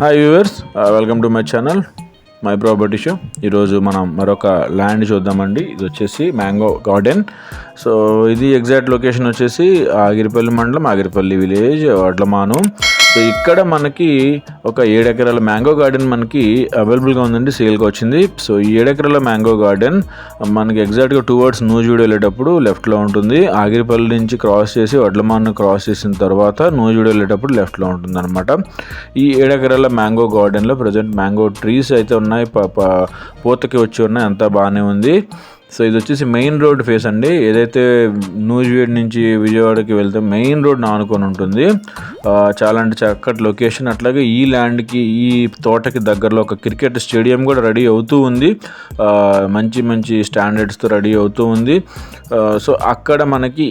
Hi viewers welcome to my channel my property show ఈరోజు మనం మరొక ల్యాండ్ చూద్దామండి. ఇది వచ్చేసి మ్యాంగో గార్డెన్ సో ఇది ఎగ్జాక్ట్ లొకేషన్ వచ్చేసి ఆగిరిపల్లి మండలం ఆగిరిపల్లి విలేజ్ వడ్లమాను. సో ఇక్కడ మనకి ఒక ఏడెకరాల మ్యాంగో గార్డెన్ మనకి అవైలబుల్గా ఉందండి సేల్కి వచ్చింది. సో ఈ ఏడెకరాల మ్యాంగో గార్డెన్ మనకి ఎగ్జాక్ట్గా టూ వర్డ్స్ నూజివీడు వెళ్ళేటప్పుడు లెఫ్ట్లో ఉంటుంది. ఆగిరిపల్లి నుంచి క్రాస్ చేసి వడ్లమాను క్రాస్ చేసిన తర్వాత నూజివీడు వెళ్ళేటప్పుడు లెఫ్ట్లో ఉంటుంది అనమాట ఈ ఏడెకరాల మ్యాంగో గార్డెన్లో ప్రజెంట్ మ్యాంగో ట్రీస్ అయితే ఉన్నాయి. ప- పూతకి వచ్చి ఉన్నాయి. అంతా బాగానే ఉంది. సో ఇది వచ్చేసి మెయిన్ రోడ్ ఫేస్ అండి. ఏదైతే నూజివీడ్ నుంచి విజయవాడకి వెళ్తే మెయిన్ రోడ్ ఆనుకొని ఉంటుంది. చాలా అంటే చక్కటి లొకేషన్. అట్లాగే ఈ ల్యాండ్కి ఈ తోటకి దగ్గరలో ఒక క్రికెట్ స్టేడియం కూడా రెడీ అవుతూ ఉంది. మంచి మంచి స్టాండర్డ్స్తో రెడీ అవుతూ ఉంది. సో అక్కడ మనకి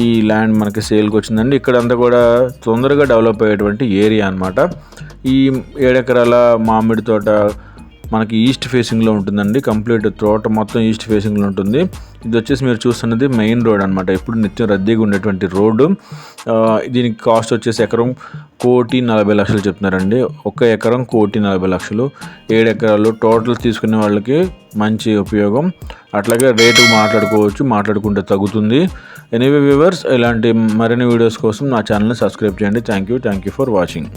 ఈ ల్యాండ్ మనకి సేల్కి వచ్చిందండి. ఇక్కడంతా కూడా తొందరగా డెవలప్ అయ్యేటువంటి ఏరియా అన్నమాట. ఈ ఏడెకరాల మామిడి తోట మనకి ఈస్ట్ ఫేసింగ్లో ఉంటుందండి. కంప్లీట్ తోట మొత్తం ఈస్ట్ ఫేసింగ్లో ఉంటుంది. ఇది వచ్చేసి మీరు చూస్తున్నది మెయిన్ రోడ్ అనమాట ఎప్పుడు నిత్యం రద్దీగా ఉండేటువంటి రోడ్డు. దీనికి కాస్ట్ వచ్చేసి ఎకరం కోటి నలభై లక్షలు చెప్తున్నారండి. ఒక ఎకరం కోటి నలభై లక్షలు. ఏడు ఎకరాలు టోటల్ తీసుకునే వాళ్ళకి మంచి ఉపయోగం. అట్లాగే రేటు మాట్లాడుకోవచ్చు మాట్లాడుకుంటే తగ్గుతుంది. ఎనీవే వ్యూవర్స్ ఇలాంటి మరిన్ని వీడియోస్ కోసం నా ఛానల్ని సబ్స్క్రైబ్ చేయండి. Thank you thank you for watching